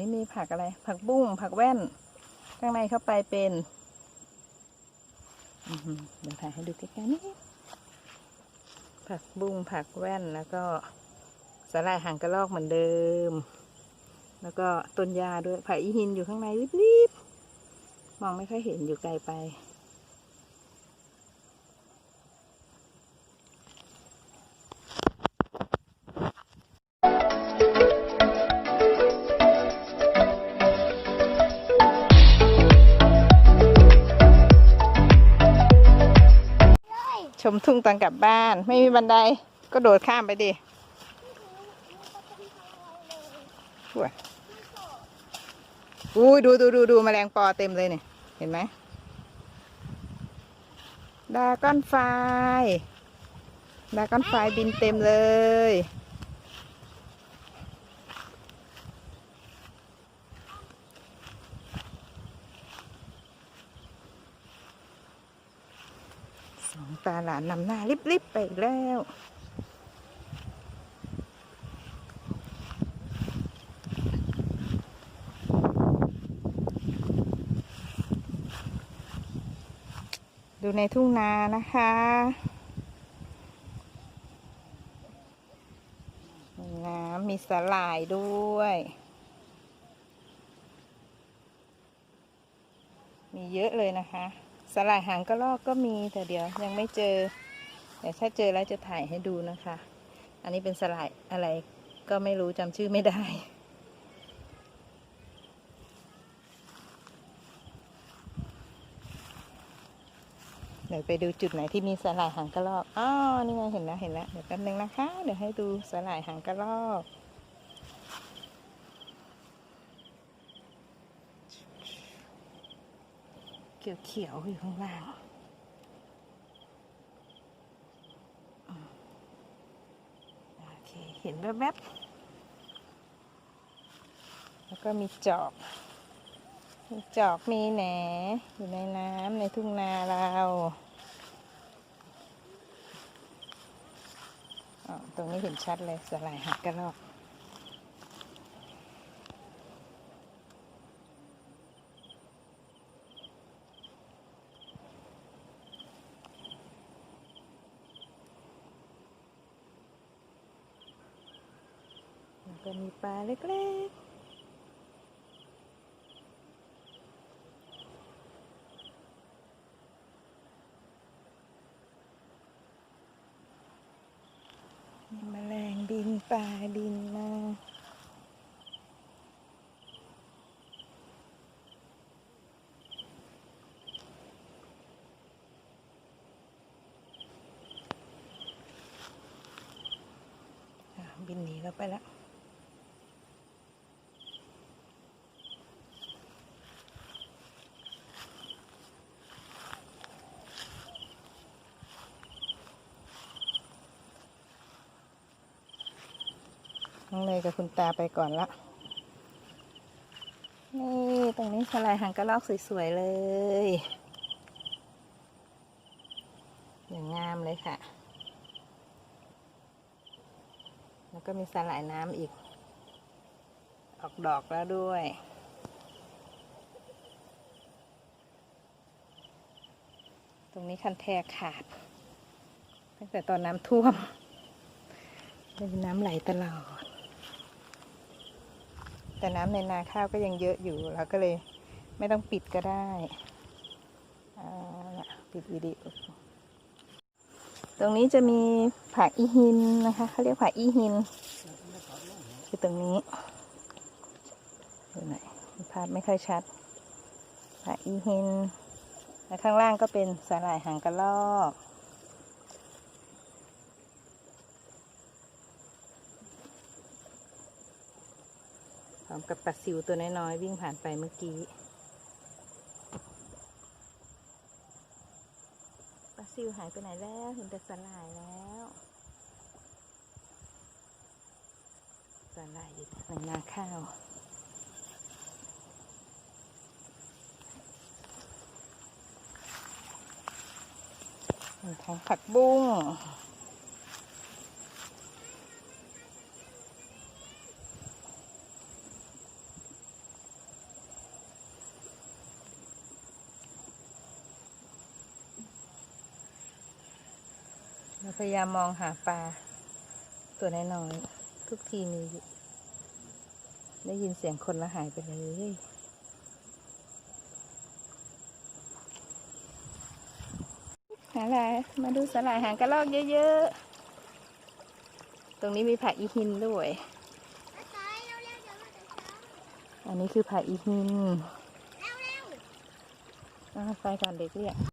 นี้มีผักอะไร ผักบุ้งผักแว่น ข้างในเข้าไปเป็นเดี๋ยวถ่ายให้ดูใกล้ๆนี่ผักบุ้งผักแว่นแล้วก็สาหร่ายหางกระรอกเหมือนเดิม แล้วก็ต้นยาด้วยผักอีหินอยู่ข้างในรีบๆมองไม่ค่อยเห็นอยู่ไกลไป มทุ่งตอนกลับบ้าน ไม่มีบันไดก็โดดข้ามไปดิอุ๊ยอุ้ยดูดูดูดูแมลงปอเต็มเลยเนี่ย เห็นไหมดาก้อนไฟดาก้อนไฟบินเต็มเลย ตาหลานนำหน้าริบๆไปแล้วดูในทุ่งนานะคะน้ำมีสาหร่ายด้วย มีเยอะเลยนะคะ สลายหางกระรอกก็มีแต่เดี๋ยวยังไม่เจอแต่ถ้าเจอแล้วจะถ่ายให้ดูนะคะ อันนี้เป็นสลายอะไรก็ไม่รู้จำชื่อไม่ได้เดี๋ยวไปดูจุดไหนที่มีสลายหางกระรอกอ๋อนี่ไงเห็นแล้วเห็นแล้วเดี๋ยวแป๊บนึงนะคะ เดี๋ยวให้ดูสลายหางกระรอก เขียวๆอยู่ข้างล่างโอเคเห็นแวบๆแล้วก็มีจอกมีจอกมีแหนอยู่ในน้ำในทุ่งนาเราตรงนี้เห็นชัดเลยสลายหักกระรอก ก็มีปลาเล็กๆ มีแมลงบินปลาบินมาบินหนีเราไปแล้ว น้องเลยกับคุณตาไปก่อนละนี่ตรงนี้สลายหางกระรอกสวยๆเลย อย่างงามเลยค่ะ แล้วก็มีสลายน้ำอีก ออกดอกแล้วด้วยตรงนี้คันแทกขาด ตั้งแต่ตอนน้ำท่วมเป็นน้ำไหลตลอด แต่น้ำในนาข้าวก็ยังเยอะอยู่เราก็เลยไม่ต้องปิดก็ได้อ่าล่ะปิดวิดีโอตรงนี้จะมีผักอีหินนะคะเขาเรียกผักอีหินคือตรงนี้ดูหน่อยภาพไม่ค่อยชัดผักอีหินและข้างล่างก็เป็นสาหร่ายหางกระรอก อมกับปลาซิวตัวน้อยๆ วิ่งผ่านไปเมื่อกี้ปลาซิวหายไปไหนแล้ว เห็นแต่สลายแล้วสลายอยู่ในนาข้าวมีทั้งผักบุ้ง พยายามมองหาปลา ตัวน้อยๆทุกทีมีอยู่ได้ยินเสียงคนแล้วหายไปเลยหาอะไรมาดูสลายหางกระรอกเยอะๆ ตรงนี้มีผักอีหินด้วย อันนี้คือผักอีหินเร็วเร็วอ่าไฟก่อนเด็กเรียก